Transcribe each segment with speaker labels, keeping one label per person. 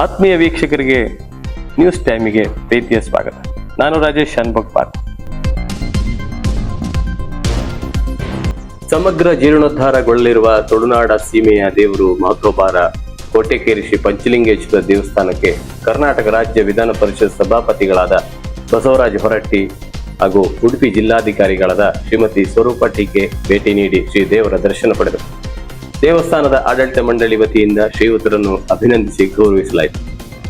Speaker 1: ಆತ್ಮೀಯ ವೀಕ್ಷಕರಿಗೆ ನ್ಯೂಸ್ ಟೈಮಿಗೆ ಪ್ರೀತಿಯ ಸ್ವಾಗತ. ನಾನು ರಾಜೇಶ್ ಪಾರ್ಕ್. ಸಮಗ್ರ ಜೀರ್ಣೋದ್ಧಾರಗೊಳ್ಳಲಿರುವ ತುಳುನಾಡ ಸೀಮೆಯ ದೇವರು ಮಹತ್ವಭಾರ ಕೋಟೆಕೇರಿ ಶ್ರೀ ಪಂಚಲಿಂಗೇಶ್ವರ ದೇವಸ್ಥಾನಕ್ಕೆ ಕರ್ನಾಟಕ ರಾಜ್ಯ ವಿಧಾನ ಪರಿಷತ್ ಸಭಾಪತಿಗಳಾದ ಬಸವರಾಜ ಹೊರಟ್ಟಿ ಹಾಗೂ ಉಡುಪಿ ಜಿಲ್ಲಾಧಿಕಾರಿಗಳಾದ ಶ್ರೀಮತಿ ಸ್ವರೂಪ ಟೀಕೆ ಭೇಟಿ ನೀಡಿ ಶ್ರೀ ದೇವರ ದರ್ಶನ ಪಡೆದರು. ದೇವಸ್ಥಾನದ ಆಡಳಿತ ಮಂಡಳಿ ವತಿಯಿಂದ ಶ್ರೀಯುತರನ್ನು ಅಭಿನಂದಿಸಿ ಗೌರವಿಸಲಾಯಿತು.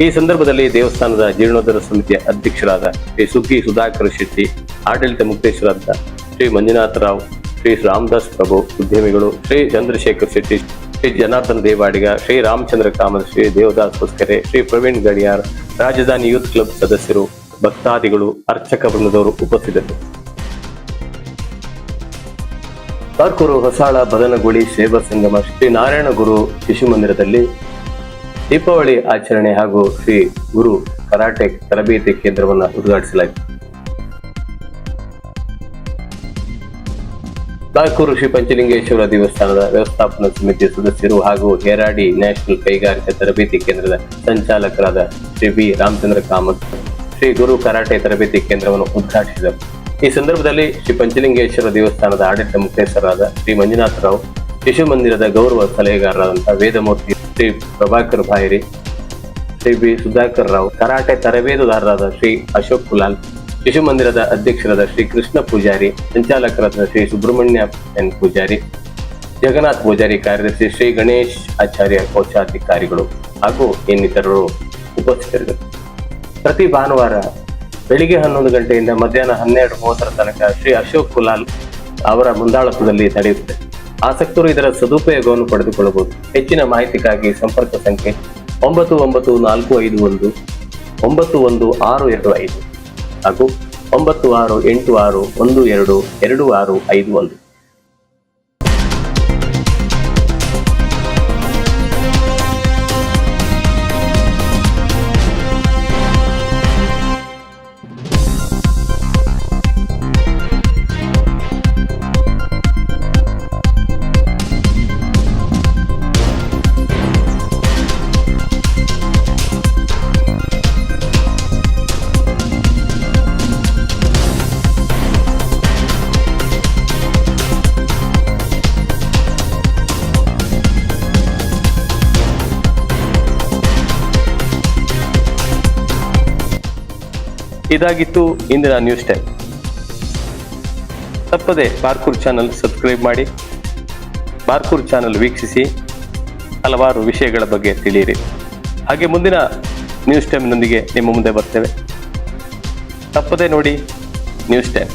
Speaker 1: ಈ ಸಂದರ್ಭದಲ್ಲಿ ದೇವಸ್ಥಾನದ ಜೀರ್ಣೋದ್ಧಾರ ಸಮಿತಿಯ ಅಧ್ಯಕ್ಷರಾದ ಶ್ರೀ ಸುಗ್ಗಿ ಸುಧಾಕರ್ ಶೆಟ್ಟಿ, ಆಡಳಿತ ಮುಕ್ತೇಶ್ವರಾದ ಶ್ರೀ ಮಂಜುನಾಥರಾವ್ ಶ್ರೀ ರಾಮದಾಸ್ ಪ್ರಭು ಉದ್ಯಮಿಗಳು, ಶ್ರೀ ಚಂದ್ರಶೇಖರ್ ಶೆಟ್ಟಿ, ಶ್ರೀ ಜನಾರ್ದನ ದೇವಾಡಿಗ, ಶ್ರೀ ರಾಮಚಂದ್ರ ಕಾಮತ್, ಶ್ರೀ ದೇವದಾಸ್ ಪುಸ್ಕರೆ ಶ್ರೀ ಪ್ರವೀಣ್ ಗಡಿಯಾರ್, ರಾಜಧಾನಿ ಯೂತ್ ಕ್ಲಬ್ ಸದಸ್ಯರು, ಭಕ್ತಾದಿಗಳು, ಅರ್ಚಕ ಬೃಂದದವರು ಉಪಸ್ಥಿತರು. ಕಾರ್ಕೂರು ಹೊಸಾಳ ಬದನಗುಳಿ ಸೇವಾ ಸಂಗಮ ಶ್ರೀ ನಾರಾಯಣ ಗುರು ಶಿಶು ಮಂದಿರದಲ್ಲಿ ದೀಪಾವಳಿ ಆಚರಣೆ ಹಾಗೂ ಶ್ರೀ ಗುರು ಕರಾಟೆ ತರಬೇತಿ ಕೇಂದ್ರವನ್ನು ಉದ್ಘಾಟಿಸಲಾಯಿತು. ಕಾರ್ಕೂರು ಶ್ರೀ ಪಂಚಲಿಂಗೇಶ್ವರ ದೇವಸ್ಥಾನದ ವ್ಯವಸ್ಥಾಪನಾ ಸಮಿತಿ ಸದಸ್ಯರು ಹಾಗೂ ಹೇರಾಡಿ ನ್ಯಾಷನಲ್ ಕೈಗಾರಿಕಾ ತರಬೇತಿ ಕೇಂದ್ರದ ಸಂಚಾಲಕರಾದ ಶ್ರೀ ಬಿ ರಾಮಚಂದ್ರ ಕಾಮತ್ ಶ್ರೀ ಗುರು ಕರಾಟೆ ತರಬೇತಿ ಕೇಂದ್ರವನ್ನು ಉದ್ಘಾಟಿಸಿದರು. ಈ ಸಂದರ್ಭದಲ್ಲಿ ಶ್ರೀ ಪಂಚಲಿಂಗೇಶ್ವರ ದೇವಸ್ಥಾನದ ಆಡಳಿತ ಮುಖ್ಯಸ್ಥರಾದ ಶ್ರೀ ಮಂಜುನಾಥ ರಾವ್, ಶಿಶು ಮಂದಿರದ ಗೌರವ ಸಲಹೆಗಾರರಾದಂತಹ ವೇದಮೂರ್ತಿ ಶ್ರೀ ಪ್ರಭಾಕರ್ ಭಾಯರಿ, ಶ್ರೀ ಬಿ ಸುಧಾಕರ್ ರಾವ್, ಕರಾಟೆ ತರಬೇತುದಾರರಾದ ಶ್ರೀ ಅಶೋಕ್ ಕುಲಾಲ್, ಶಿಶು ಮಂದಿರದ ಅಧ್ಯಕ್ಷರಾದ ಶ್ರೀ ಕೃಷ್ಣ ಪೂಜಾರಿ, ಸಂಚಾಲಕರಾದ ಶ್ರೀ ಸುಬ್ರಹ್ಮಣ್ಯ ಎನ್ ಪೂಜಾರಿ, ಜಗನ್ನಾಥ್ ಪೂಜಾರಿ ಕಾರ್ಯದರ್ಶಿ ಶ್ರೀ ಗಣೇಶ್ ಆಚಾರ್ಯ ಕೋಶಾಧಿಕಾರಿಗಳು ಹಾಗೂ ಇನ್ನಿತರರು ಉಪಸ್ಥಿತರಿದ್ದರು. ಪ್ರತಿ ಭಾನುವಾರ ಬೆಳಿಗ್ಗೆ ಹನ್ನೊಂದು ಗಂಟೆಯಿಂದ ಮಧ್ಯಾಹ್ನ ಹನ್ನೆರಡು ಮೂವತ್ತರ ತನಕ ಶ್ರೀ ಅಶೋಕ್ ಕುಲಾಲ್ ಅವರ ಮುಂದಾಳತ್ವದಲ್ಲಿ ನಡೆಯುತ್ತದೆ. ಆಸಕ್ತರು ಇದರ ಸದುಪಯೋಗವನ್ನು ಪಡೆದುಕೊಳ್ಳಬಹುದು. ಹೆಚ್ಚಿನ ಮಾಹಿತಿಗಾಗಿ ಸಂಪರ್ಕ ಸಂಖ್ಯೆ ಒಂಬತ್ತು ಒಂಬತ್ತು ನಾಲ್ಕು ಐದು ಒಂದು, ಒಂಬತ್ತು ಒಂದು ಆರು ಎರಡು ಐದು ಹಾಗೂ ಒಂಬತ್ತು ಆರು ಎಂಟು ಆರು ಒಂದು ಎರಡು ಎರಡು ಆರು ಐದು ಒಂದು. ಇದಾಗಿತ್ತು ಇಂದಿನ ನ್ಯೂಸ್ ಟೈಮ್. ತಪ್ಪದೆ ಬಾರ್ಕೂರ್ ಚಾನಲ್ ಸಬ್ಸ್ಕ್ರೈಬ್ ಮಾಡಿ. ಬಾರ್ಕೂರ್ ಚಾನಲ್ ವೀಕ್ಷಿಸಿ. ಹಲವಾರು ವಿಷಯಗಳ ಬಗ್ಗೆ ತಿಳಿಯಿರಿ. ಹಾಗೆ ಮುಂದಿನ ನ್ಯೂಸ್ ಟೈಮ್ನೊಂದಿಗೆ ನಿಮ್ಮ ಮುಂದೆ ಬರ್ತೇವೆ. ತಪ್ಪದೆ ನೋಡಿ ನ್ಯೂಸ್ ಟೈಮ್.